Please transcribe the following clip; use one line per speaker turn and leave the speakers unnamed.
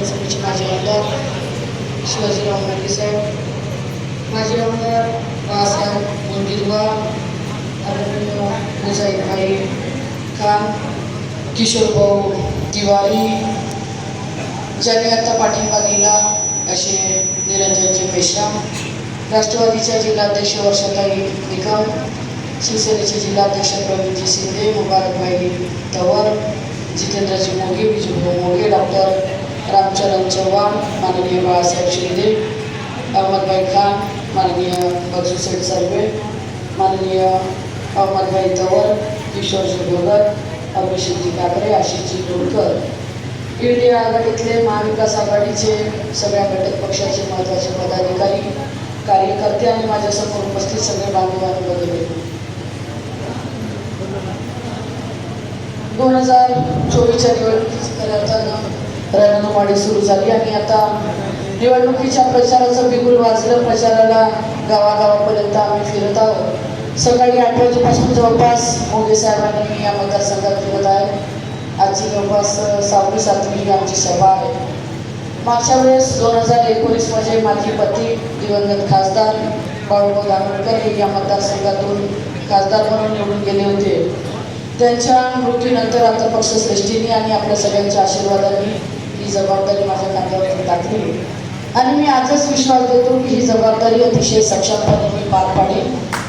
पंचायत समितीचे माजी आमदार शिवाजीराव मोठी साहेब. माजी आमदार बाळासाहेब मुंडगिरवार अरविंद मुजाईभाई खान किशोर भाऊ तिवारी ज्यांनी आता पाठिंबा दिला असे निरंजनजी मेश्राम राष्ट्रवादीच्या जिल्हाध्यक्ष वर्षाताई निकम शिवसेनेचे जिल्हाध्यक्ष प्रवीणजी शिंदे मुबारकभाई तवर जितेंद्रजी मोगे विजूभाऊ मोगे डॉक्टर रामचरण चव्हाण माननीय बाळासाहेब शिंदे अहमदभाई खान माननीय बजू सर्वे माननीय अहमदभाई तवर किशोरजी भगत अभिषेकजी काकरे आशिषजी टोळकर इंडिया आघाडीतले महाविकास आघाडीचे सगळ्या घटक पक्षाचे महत्त्वाचे पदाधिकारी कार्यकर्ते आणि माझ्यासमोर उपस्थित सगळे बांधवांनी वगैरे दोन हजार चोवीसच्या निवडणुकीची रणधुमाडी सुरू झाली आणि आता निवडणुकीच्या प्रचाराचं बिगुल वाजलं. प्रचाराला गावागावापर्यंत आम्ही फिरत आहोत. सकाळी आठ वाजेपासून जवळपास मोदी साहेबांनी मी या मतदारसंघात फिरत आहे. आजची जवळपास सहावी सातवी आमची सभा आहे. मागच्या वेळेस दोन हजार एकोणीसमध्ये माझे पती दिवंगत खासदार बाळूभाऊ दाभोळकर हे या मतदारसंघातून खासदार म्हणून निवडून गेले होते. त्यांच्या मृत्यूनंतर आता पक्षश्रेष्ठींनी आणि आपल्या सगळ्यांच्या आशीर्वादांनी ही जबाबदारी माझ्या कांद्यावरती टाकली. आणि मी आजच विश्वास देतो की ही जबाबदारी अतिशय सक्षमपणे मी पार पाडेल.